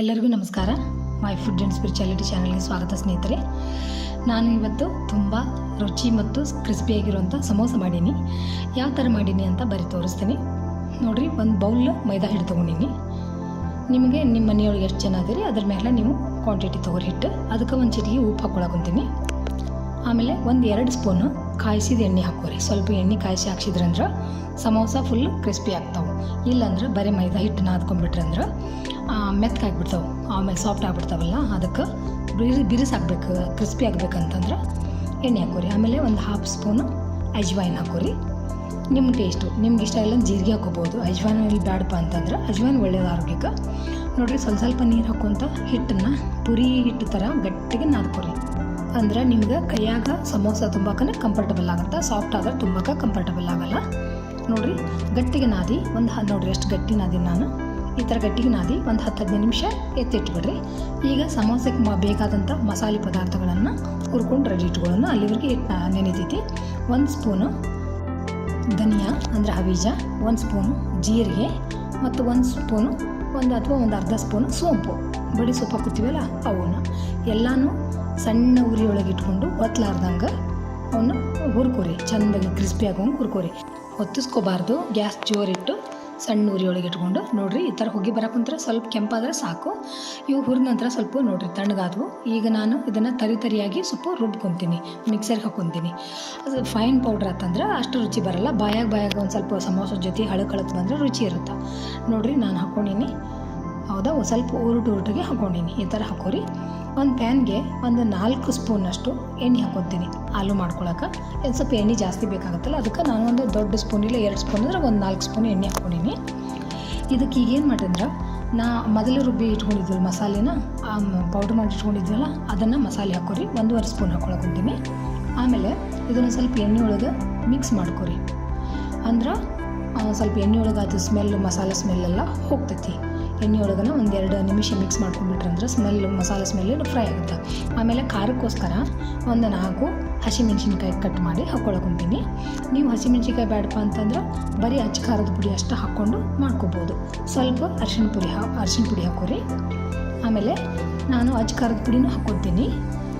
ಎಲ್ಲರಿಗೂ ನಮಸ್ಕಾರ. My food and spirituality ಚಾನಲ್ಗೆ ಸ್ವಾಗತ ಸ್ನೇಹಿತರೆ. ನಾನು ಇವತ್ತು ತುಂಬ ರುಚಿ ಮತ್ತು ಕ್ರಿಸ್ಪಿಯಾಗಿರುವಂಥ ಸಮೋಸ ಮಾಡೀನಿ. ಯಾವ ಥರ ಮಾಡೀನಿ ಅಂತ ಬರೀ ತೋರಿಸ್ತೀನಿ. ನೋಡಿರಿ, ಒಂದು ಬೌಲ್ ಮೈದಾ ಹಿಟ್ಟು ತೊಗೊಂಡೀನಿ. ನಿಮಗೆ ನಿಮ್ಮ ಮನೆಯೊಳಗೆ ಎಷ್ಟು ಜನ ಅದೀರಿ, ಅದ್ರ ಮೇಲೆ ನೀವು ಕ್ವಾಂಟಿಟಿ ತೊಗೊರಿ ಹಿಟ್ಟು. ಅದಕ್ಕೆ ಒಂದು ಚಿಟಿಗೆ ಉಪ್ಪು ಹಾಕ್ಕೊಳಕೊಂತೀನಿ ಆಮೇಲೆ ಒಂದು ಎರಡು ಸ್ಪೂನು ಕಾಯಿಸಿದ ಎಣ್ಣೆ ಹಾಕೋರಿ. ಸ್ವಲ್ಪ ಎಣ್ಣೆ ಕಾಯಿಸಿ ಹಾಕ್ಸಿದ್ರಂದ್ರೆ ಸಮೋಸ ಫುಲ್ ಕ್ರಿಸ್ಪಿ ಆಗ್ತಾವೆ. ಇಲ್ಲಾಂದ್ರೆ ಬರೀ ಮೈದಾ ಹಿಟ್ಟು ನಾದ್ಕೊಂಡ್ಬಿಟ್ರಂದ್ರೆ ಮೆತ್ತಗಾಗ್ಬಿಡ್ತಾವೆ. ಆಮೇಲೆ ಸಾಫ್ಟ್ ಆಗ್ಬಿಡ್ತಾವಲ್ಲ, ಅದಕ್ಕೆ ಬಿರಿ ಬಿರುಸಾಗಬೇಕು ಕ್ರಿಸ್ಪಿ ಆಗಬೇಕಂತಂದ್ರೆ ಎಣ್ಣೆ ಹಾಕೋರಿ. ಆಮೇಲೆ ಒಂದು ಹಾಫ್ ಸ್ಪೂನು ಅಜ್ವಾಯಿನ್ ಹಾಕೋರಿ. ನಿಮ್ಮ ಟೇಸ್ಟು ನಿಮ್ಗೆ ಇಷ್ಟ ಇಲ್ಲ ಜೀರಿಗೆ ಹಾಕೋಬೋದು ಅಜ್ವಾನ್ ಇಲ್ಲಿ ಬ್ಯಾಡಪ್ಪ ಅಂತಂದ್ರೆ ಅಜ್ವಾನ್ ಒಳ್ಳೇದು ಆರೋಗ್ಯಕ್ಕೆ. ನೋಡಿರಿ, ಸ್ವಲ್ಪ ಸ್ವಲ್ಪ ನೀರು ಹಾಕೋಂಥ ಹಿಟ್ಟನ್ನು ಪುರಿ ಹಿಟ್ಟು ಥರ ಗಟ್ಟಿಗೆ ನಾದ್ಕೊರಿ. ಅಂದ್ರೆ ನಿಮ್ಗೆ ಕೈಯಾಗ ಸಮೋಸ ತುಂಬಾಕನೆ ಕಂಫರ್ಟಬಲ್ ಆಗುತ್ತೆ. ಸಾಫ್ಟ್ ಆದ್ರೆ ತುಂಬಾಕ ಕಂಫರ್ಟಬಲ್ ಆಗಲ್ಲ. ನೋಡಿರಿ, ಗಟ್ಟಿಗೆ ನಾದಿ, ಒಂದು ನೋಡ್ರಿ, ಎಷ್ಟು ಗಟ್ಟಿ ನಾದಿ ನಾನು. ಈ ಥರ ಗಟ್ಟಿಗೆ ನಾದಿ ಒಂದು ಹತ್ತು ಹದಿನೈದು ನಿಮಿಷ ಎತ್ತಿಟ್ಬಿಡ್ರಿ. ಈಗ ಸಮೋಸಕ್ಕೆ ಬೇಕಾದಂಥ ಮಸಾಲೆ ಪದಾರ್ಥಗಳನ್ನು ಹುರ್ಕೊಂಡು ರೆಡಿ ಇಟ್ಕೊಳ್ಳೋಣ. ಅಲ್ಲಿವರೆಗೆ ಹಿಟ್ಟು ನೆನೆದೈತಿ ಒಂದು ಸ್ಪೂನು ಧನಿಯಾ, ಅಂದರೆ ಹಬೀಜ ಒಂದು ಸ್ಪೂನು ಜೀರಿಗೆ, ಮತ್ತು ಒಂದು ಸ್ಪೂನು ಒಂದು ಅಥವಾ ಒಂದು ಅರ್ಧ ಸ್ಪೂನು ಸೋಂಪು. ಬಡಿ ಸೊಪ್ಪು ಹಾಕುತ್ತೀವಲ್ಲ ಅವನ್ನು. ಎಲ್ಲನೂ ಸಣ್ಣ ಉರಿಯೊಳಗೆ ಇಟ್ಕೊಂಡು ಒತ್ತಲಾರ್ದಂಗೆ ಅವನ್ನ ಹುರ್ಕೋರಿ. ಚೆಂದಾಗಿ ಕ್ರಿಸ್ಪಿ ಆಗೋಂಗೆ ಹುರ್ಕೋರಿ. ಹೊತ್ತಿಸ್ಕೋಬಾರ್ದು ಗ್ಯಾಸ್ ಜೋರಿಟ್ಟು ಸಣ್ಣ ಉರಿಯೊಳಗೆ ಇಟ್ಕೊಂಡು ನೋಡಿರಿ, ಈ ಥರ ಹೊಗೆ ಕುಂತ್ರ ಸ್ವಲ್ಪ ಕೆಂಪಾದ್ರೆ ಸಾಕು. ಇವು ಹುರಿದ ನಂತರ ಸ್ವಲ್ಪ ನೋಡಿರಿ, ತಣ್ಣಗಾದವು. ಈಗ ನಾನು ಇದನ್ನು ತರಿ ತರಿಯಾಗಿ ಸ್ವಲ್ಪ ರುಬ್ಕೊತೀನಿ ಮಿಕ್ಸರ್ಗೆ ಹಾಕ್ಕೊತೀನಿ. ಅದು ಫೈನ್ ಪೌಡ್ರ್ ಆತಂದ್ರೆ ಅಷ್ಟು ರುಚಿ ಬರಲ್ಲ. ಬಾಯಾಗ ಬಾಯಾಗ ಒಂದು ಸ್ವಲ್ಪ ಸಮೋಸದ ಜೊತೆ ಹಳಕ್ ಹಳಕ್ ಬಂದರೆ ರುಚಿ ಇರುತ್ತೆ. ನೋಡಿರಿ, ನಾನು ಹಾಕ್ಕೊಂಡೀನಿ. ಹೌದಾ, ಒಂದು ಸ್ವಲ್ಪ ಉರುಟು ಉರುಟಿಗೆ ಹಾಕ್ಕೊಂಡೀನಿ. ಈ ಥರ ಹಾಕೋರಿ. ಒಂದು ಪ್ಯಾನ್ಗೆ ಒಂದು ನಾಲ್ಕು ಸ್ಪೂನಷ್ಟು ಎಣ್ಣೆ ಹಾಕ್ಕೊತೀನಿ ಆಲೂ ಮಾಡ್ಕೊಳಕ್ಕೆ ಒಂದು ಸ್ವಲ್ಪ ಎಣ್ಣೆ ಜಾಸ್ತಿ ಬೇಕಾಗುತ್ತಲ್ಲ, ಅದಕ್ಕೆ ನಾನು ಒಂದು ದೊಡ್ಡ ಸ್ಪೂನ್ ಇಲ್ಲ ಎರಡು ಸ್ಪೂನ್ ಅಂದ್ರೆ ಒಂದು ನಾಲ್ಕು ಸ್ಪೂನ್ ಎಣ್ಣೆ ಹಾಕ್ಕೊಂಡಿನಿ ಇದಕ್ಕೆ ಈಗೇನು ಮಾಡಿದ್ರೆ ನಾ ಮೊದಲು ರುಬ್ಬಿ ಇಟ್ಕೊಂಡಿದ್ವಿ ಮಸಾಲೆನ ಪೌಡ್ರ್ ಮಾಡಿ ಇಟ್ಕೊಂಡಿದ್ವಲ್ಲ, ಅದನ್ನು ಮಸಾಲೆ ಹಾಕೋರಿ. ಒಂದೂವರೆ ಸ್ಪೂನ್ ಹಾಕ್ಕೊಳಕೊಂತೀನಿ ಆಮೇಲೆ ಇದನ್ನು ಸ್ವಲ್ಪ ಎಣ್ಣೆ ಒಳಗೆ ಮಿಕ್ಸ್ ಮಾಡ್ಕೊರಿ. ಅಂದ್ರೆ ಸ್ವಲ್ಪ ಎಣ್ಣೆ ಒಳಗೆ ಅದು ಸ್ಮೆಲ್ ಮಸಾಲೆ ಸ್ಮೆಲ್ಲೆಲ್ಲ ಹೋಗ್ತೈತಿ. ಎಣ್ಣೆ ಒಳಗನ ಒಂದೆರಡು ನಿಮಿಷ ಮಿಕ್ಸ್ ಮಾಡ್ಕೊಂಡ್ಬಿಟ್ರೆ ಅಂದ್ರೆ ಸ್ಮೆಲ್ ಮಸಾಲೆ ಸ್ಮೆಲ್ ಫ್ರೈ ಆಗುತ್ತೆ. ಆಮೇಲೆ ಖಾರಕ್ಕೋಸ್ಕರ ಒಂದು ನಾಲ್ಕು ಹಸಿಮೆಣ್ಸಿನ್ಕಾಯಿ ಕಟ್ ಮಾಡಿ ಹಾಕ್ಕೊಳಕೊಂತೀನಿ ನೀವು ಹಸಿಮೆಣ್ಸಿನ್ಕಾಯಿ ಬೇಡಪ್ಪ ಅಂತಂದ್ರೆ ಬರೀ ಅಚ್ಚ ಖಾರದ ಪುಡಿ ಅಷ್ಟು ಹಾಕ್ಕೊಂಡು ಮಾಡ್ಕೋಬೋದು. ಸ್ವಲ್ಪ ಅರಿಶಿಣ ಪುಡಿ ಹಾ, ಅರಿಶಿಣ ಪುಡಿ ಹಾಕೋರಿ ಆಮೇಲೆ ನಾನು ಅಚ್ಚ ಖಾರದ ಪುಡಿನೂ ಹಾಕ್ಕೊತೀನಿ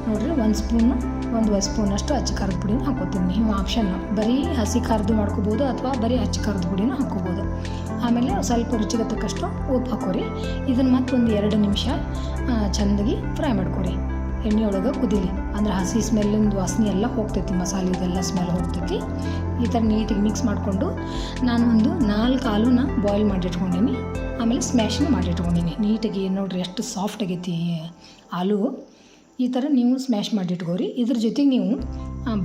ನೋಡಿರಿ ಒಂದು ಸ್ಪೂನು ಒಂದು ಸ್ಪೂನಷ್ಟು ಅಚ್ಚ ಖಾರದ ಪುಡಿನ ಹಾಕೋತೀನಿ. ನೀವು ಆಪ್ಷನ್ ಬರೀ ಹಸಿ ಖಾರದ್ದು ಮಾಡ್ಕೋಬೋದು ಅಥವಾ ಬರೀ ಅಚ್ಚ ಖಾರದ ಪುಡಿನ ಹಾಕೋಬೋದು. ಆಮೇಲೆ ಸ್ವಲ್ಪ ರುಚಿಗೆ ತಕ್ಕಷ್ಟು ಉಪ್ಪು ಹಾಕೋರಿ. ಇದನ್ನು ಮತ್ತೊಂದು ಎರಡು ನಿಮಿಷ ಚಂದಗಿ ಫ್ರೈ ಮಾಡ್ಕೊರಿ. ಎಣ್ಣೆ ಒಳಗೆ ಕುದಿಲಿ. ಅಂದ್ರೆ ಹಸಿ ಸ್ಮೆಲ್ಲಿಂದು ವಾಸನೆ ಎಲ್ಲ ಹೋಗ್ತೈತಿ ಮಸಾಲೆದೆಲ್ಲ ಸ್ಮೆಲ್ ಹೋಗ್ತೈತಿ. ಈ ಥರ ನೀಟಾಗಿ ಮಿಕ್ಸ್ ಮಾಡಿಕೊಂಡು ನಾನು ಒಂದು ನಾಲ್ಕು ಆಲೂನ ಬಾಯ್ಲ್ ಮಾಡಿ ಇಟ್ಕೊಂಡೀನಿ ಆಮೇಲೆ ಸ್ಮ್ಯಾಶನ್ನು ಮಾಡಿ ಇಟ್ಕೊಂಡೀನಿ ನೀಟಾಗಿ ನೋಡ್ರಿ, ಎಷ್ಟು ಸಾಫ್ಟ್ ಆಗೈತಿ ಆಲೂ. ಈ ಥರ ನೀವು ಸ್ಮ್ಯಾಶ್ ಮಾಡಿ ಇಟ್ಕೋರಿ ಇದ್ರ ಜೊತೆಗೆ ನೀವು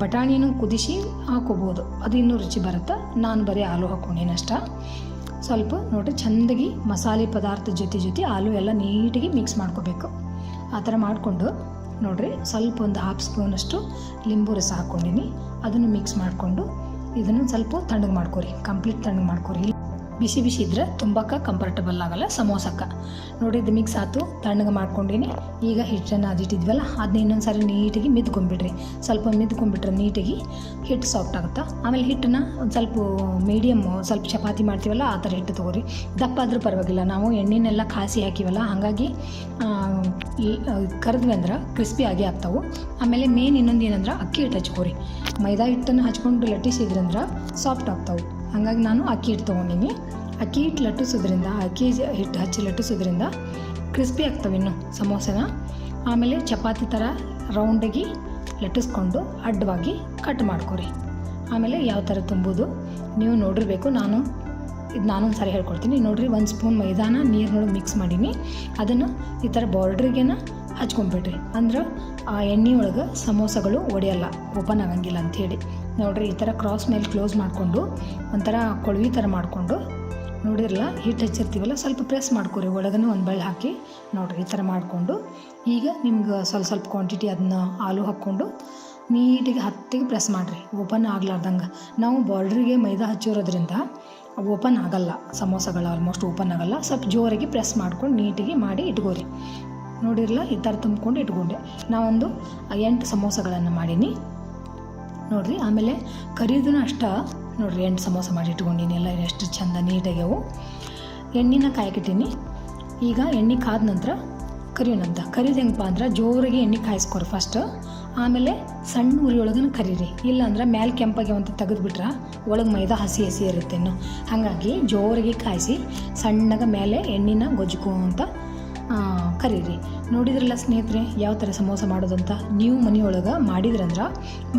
ಬಟಾಣಿನೂ ಕುದಿಸಿ ಹಾಕೋಬೋದು ಅದು ಇನ್ನೂ ರುಚಿ ಬರುತ್ತೆ? ನಾನು ಬರೀ ಆಲೂ ಹಾಕ್ಕೊಂಡೇನು ಅಷ್ಟ? ಸ್ವಲ್ಪ ನೋಡಿರಿ, ಚೆಂದಾಗಿ ಮಸಾಲೆ ಪದಾರ್ಥ ಜೊತೆ ಜೊತೆ ಆಲೂ ಎಲ್ಲ ನೀಟಾಗಿ ಮಿಕ್ಸ್ ಮಾಡ್ಕೋಬೇಕು. ಆ ಥರ ಮಾಡಿಕೊಂಡು ನೋಡಿರಿ, ಸ್ವಲ್ಪ ಒಂದು ಹಾಫ್ ಸ್ಪೂನಷ್ಟು ಲಿಂಬು ರಸ ಹಾಕ್ಕೊಂಡಿನಿ. ಅದನ್ನು ಮಿಕ್ಸ್ ಮಾಡಿಕೊಂಡು ಇದನ್ನು ಸ್ವಲ್ಪ ತಣ್ಣಗೆ ಮಾಡ್ಕೊರಿ. ಕಂಪ್ಲೀಟ್ ತಣ್ಣಗೆ ಮಾಡ್ಕೊರಿ. ಬಿಸಿ ಬಿಸಿ ಇದ್ರೆ ತುಂಬಾಕ ಕಂಫರ್ಟಬಲ್ ಆಗಲ್ಲ, ಸಮೋಸಕ್ಕೆ. ನೋಡಿ, ಇದು ಮಿಕ್ಸ್ ಆಯ್ತು ತಣ್ಣಗೆ ಮಾಡ್ಕೊಂಡಿನಿ. ಈಗ ಹಿಟ್ಟನ್ನು ಅದಿಟ್ಟಿದ್ವಲ್ಲ ಅದನ್ನ ಇನ್ನೊಂದು ಸಾರಿ ನೀಟಾಗಿ ಮಿದ್ಕೊಂಬಿಡ್ರಿ ಸ್ವಲ್ಪ ಮಿದ್ಕೊಂಬಿಟ್ರೆ ನೀಟಾಗಿ ಹಿಟ್ಟು ಸಾಫ್ಟ್ ಆಗುತ್ತೆ? ಆಮೇಲೆ ಹಿಟ್ಟನ್ನ ಒಂದು ಸ್ವಲ್ಪ ಮೀಡಿಯಮ್ ಸ್ವಲ್ಪ ಚಪಾತಿ ಮಾಡ್ತೀವಲ್ಲ, ಆ ಥರ ಹಿಟ್ಟು ತೊಗೋರಿ. ದಪ್ಪ ಆದರೂ ಪರವಾಗಿಲ್ಲ, ನಾವು ಎಣ್ಣೆನೆಲ್ಲ ಕಾಸಿ ಹಾಕಿವಲ್ಲ, ಹಾಗಾಗಿ ಕರೆದ್ವಿ ಅಂದ್ರೆ ಕ್ರಿಸ್ಪಿ ಆಗಿ ಆಗ್ತಾವೆ. ಆಮೇಲೆ ಮೇನ್ ಇನ್ನೊಂದು ಏನಂದ್ರೆ ಅಕ್ಕಿ ಹಿಟ್ಟು ಹಚ್ಕೋರಿ. ಮೈದಾ ಹಿಟ್ಟನ್ನು ಹಚ್ಕೊಂಡು ಲಟ್ಟಿಸಿದ್ರಂದ್ರೆ ಸಾಫ್ಟ್ ಆಗ್ತಾವೆ. ಹಾಗಾಗಿ ನಾನು ಅಕ್ಕಿ ಹಿಟ್ಟು ತೊಗೊಂಡಿನಿ. ಅಕ್ಕಿ ಹಿಟ್ಟು ಲಟ್ಟಿಸೋದ್ರಿಂದ ಅಕ್ಕಿ ಹಿಟ್ಟು ಹಚ್ಚಿ ಲಟ್ಟಿಸೋದ್ರಿಂದ ಕ್ರಿಸ್ಪಿ ಆಗ್ತವೆ ಇನ್ನು ಸಮೋಸನ. ಆಮೇಲೆ ಚಪಾತಿ ಥರ ರೌಂಡಾಗಿ ಲಟ್ಟಿಸ್ಕೊಂಡು ಅಡ್ಡವಾಗಿ ಕಟ್ ಮಾಡ್ಕೊರಿ. ಆಮೇಲೆ ಯಾವ ಥರ ತುಂಬೋದು ನೀವು ನೋಡಿರಬೇಕು. ನಾನು ಇದು ನಾನೊಂದು ಸಾರಿ ಹೇಳ್ಕೊಡ್ತೀನಿ. ನೋಡಿರಿ, ಒಂದು ಸ್ಪೂನ್ ಮೈದಾನ, ನೀರಿನೊಳಗೆ ಮಿಕ್ಸ್ ಮಾಡೀನಿ. ಅದನ್ನು ಈ ಥರ ಬಾರ್ಡ್ರಿಗೇನ ಹಚ್ಕೊಂಡ್ಬಿಡ್ರಿ. ಅಂದ್ರೆ ಆ ಎಣ್ಣೆ ಒಳಗೆ ಸಮೋಸಗಳು ಒಡೆಯಲ್ಲ, ಓಪನ್ ಆಗಂಗಿಲ್ಲ ಅಂಥೇಳಿ ನೋಡ್ರಿ, ಈ ಥರ ಕ್ರಾಸ್ ಮೇಲೆ ಕ್ಲೋಸ್ ಮಾಡಿಕೊಂಡು, ಒಂಥರ ಕೊಳವಿ ಥರ ಮಾಡಿಕೊಂಡು, ನೋಡಿರಲ್ಲ ಹಿಟ್ಟು ಹಚ್ಚಿರ್ತೀವಲ್ಲ, ಸ್ವಲ್ಪ ಪ್ರೆಸ್ ಮಾಡ್ಕೊರಿ, ಒಳಗನೆ ಒಂದು ಬಳ್ಳಿ ಹಾಕಿ, ನೋಡಿರಿ, ಈ ಥರ ಮಾಡಿಕೊಂಡು, ಈಗ ನಿಮ್ಗೆ ಸ್ವಲ್ಪ ಸ್ವಲ್ಪ ಕ್ವಾಂಟಿಟಿ ಅದನ್ನ ಆಲೂ ಹಾಕ್ಕೊಂಡು, ನೀಟಿಗೆ ಹತ್ತಿಗೆ ಪ್ರೆಸ್ ಮಾಡಿರಿ ಓಪನ್ ಆಗ್ಲಾರ್ದಂಗೆ. ನಾವು ಬಾರ್ಡ್ರಿಗೆ ಮೈದಾ ಹಚ್ಚಿರೋದ್ರಿಂದ ಓಪನ್ ಆಗಲ್ಲ, ಸಮೋಸಗಳು ಆಲ್ಮೋಸ್ಟ್ ಓಪನ್ ಆಗಲ್ಲ, ಸ್ವಲ್ಪ ಜೋರಾಗಿ ಪ್ರೆಸ್ ಮಾಡ್ಕೊಂಡು, ನೀಟಿಗೆ ಮಾಡಿ ಇಟ್ಕೋರಿ. ನೋಡಿರಲ್ಲ, ಈ ಥರ ತುಂಬ್ಕೊಂಡು ಇಟ್ಕೊಂಡೆ. ನಾವೊಂದು ಎಂಟು ಸಮೋಸಗಳನ್ನು ಮಾಡೀನಿ. ನೋಡ್ರಿ, ಆಮೇಲೆ ಕರಿದೂ ಅಷ್ಟ, ನೋಡ್ರಿ ಎಂಟು ಸಮೋಸ ಮಾಡಿ ಇಟ್ಕೊಂಡಿನಿ ಎಲ್ಲ, ಎಷ್ಟು ಚಂದ ನೀಟಾಗ್ಯವು ಎಣ್ಣೆನ ಕಾಯಕಿಟ್ಟೀನಿ. ಈಗ ಎಣ್ಣೆ ಕಾದ ನಂತರ ಕರಿಯೋಣಂತ ಕರಿದು ಹೆಂಗಪ್ಪ ಅಂದ್ರೆ ಜೋರಿಗೆ ಎಣ್ಣೆ ಕಾಯಿಸ್ಕೊರಿ ಫಸ್ಟ್ ಆಮೇಲೆ ಸಣ್ಣ ಉರಿ ಒಳಗನ ಕರೀರಿ. ಇಲ್ಲ ಅಂದ್ರೆ ಮ್ಯಾಲೆ ಕೆಂಪಾಗಿ ಅಂತ ತೆಗೆದುಬಿಟ್ರೆ ಒಳಗೆ ಮೈದಾ ಹಸಿ ಹಸಿ ಇರುತ್ತೆ ಇನ್ನು. ಹಾಗಾಗಿ ಜೋರಿಗೆ ಕಾಯಿಸಿ ಸಣ್ಣಗೆ ಮೇಲೆ ಎಣ್ಣೆನ ಗೊಜ್ಕೊಂತ ಕರೀರಿ. ನೋಡಿದ್ರಲ್ಲ ಸ್ನೇಹಿತರೆ, ಯಾವ ಥರ ಸಮೋಸ ಮಾಡೋದಂತ? ನೀವು ಮನೆಯೊಳಗೆ ಮಾಡಿದ್ರಂದ್ರೆ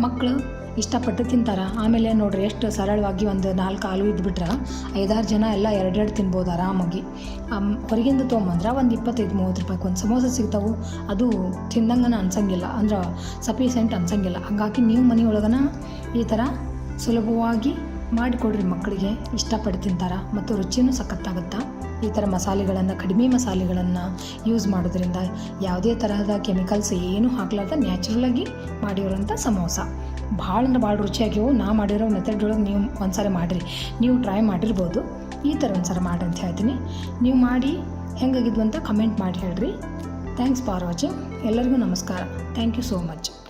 ಮಕ್ಕಳು ಇಷ್ಟಪಟ್ಟು ತಿಂತಾರೆ? ಆಮೇಲೆ ನೋಡ್ರಿ ಎಷ್ಟು ಸರಳವಾಗಿ ಒಂದು ನಾಲ್ಕು ಆಲು ಇದ್ಬಿಟ್ರೆ? ಐದಾರು ಜನ ಎಲ್ಲ ಎರಡೆರಡು ತಿನ್ಬೋದು ಆರಾಮಾಗಿ. ಹೊರಗಿಂದ ತೊಗೊಂಬಂದ್ರೆ ಒಂದು ಇಪ್ಪತ್ತೈದು, ಮೂವತ್ತು ರೂಪಾಯಿಗೆ ಒಂದು ಸಮೋಸ ಸಿಗ್ತಾವೆ. ಅದು ತಿಂದಂಗನ ಅನ್ಸಂಗಿಲ್ಲ. ಅಂದ್ರೆ ಸಫಿಸೆಂಟ್ ಅನ್ಸಂಗಿಲ್ಲ. ಹಂಗಾಗಿ ನೀವು ಮನೆಯೊಳಗನ ಈ ಥರ ಸುಲಭವಾಗಿ ಮಾಡಿಕೊಡ್ರಿ ಮಕ್ಕಳಿಗೆ. ಇಷ್ಟಪಟ್ಟು ತಿಂತಾರೆ? ಮತ್ತು ರುಚಿನೂ ಸಖತ್ತಾಗುತ್ತೆ? ಈ ಥರ ಮಸಾಲೆಗಳನ್ನು, ಕಡಿಮೆ ಮಸಾಲೆಗಳನ್ನು ಯೂಸ್ ಮಾಡೋದ್ರಿಂದ ಯಾವುದೇ ತರಹದ ಕೆಮಿಕಲ್ಸ್ ಏನೂ ನ್ಯಾಚುರಲ್ ಆಗಿ ಮಾಡಿರೋಂಥ ಸಮೋಸ. ಭಾಳ ಅಂದ್ರೆ ಭಾಳ ರುಚಿಯಾಗಿವು ನಾ ಮಾಡಿರೋ ಮೆಥಡ್ ಒಳಗೆ ನೀವು ಒಂದ್ಸರಿ ಮಾಡಿರಿ. ನೀವು ಟ್ರೈ ಮಾಡಿರ್ಬೋದು. ಈ ಥರ ಒಂದ್ಸಲ ಮಾಡಿ ಅಂತ ಹೇಳ್ತೀನಿ. ನೀವು ಮಾಡಿ ಹೆಂಗಾಗಿದ್ವು ಅಂತ ಕಮೆಂಟ್ ಮಾಡಿ ಹೇಳ್ರಿ. ಥ್ಯಾಂಕ್ಸ್ ಫಾರ್ ವಾಚಿಂಗ್ ಎಲ್ಲರಿಗೂ ನಮಸ್ಕಾರ. Thank you so much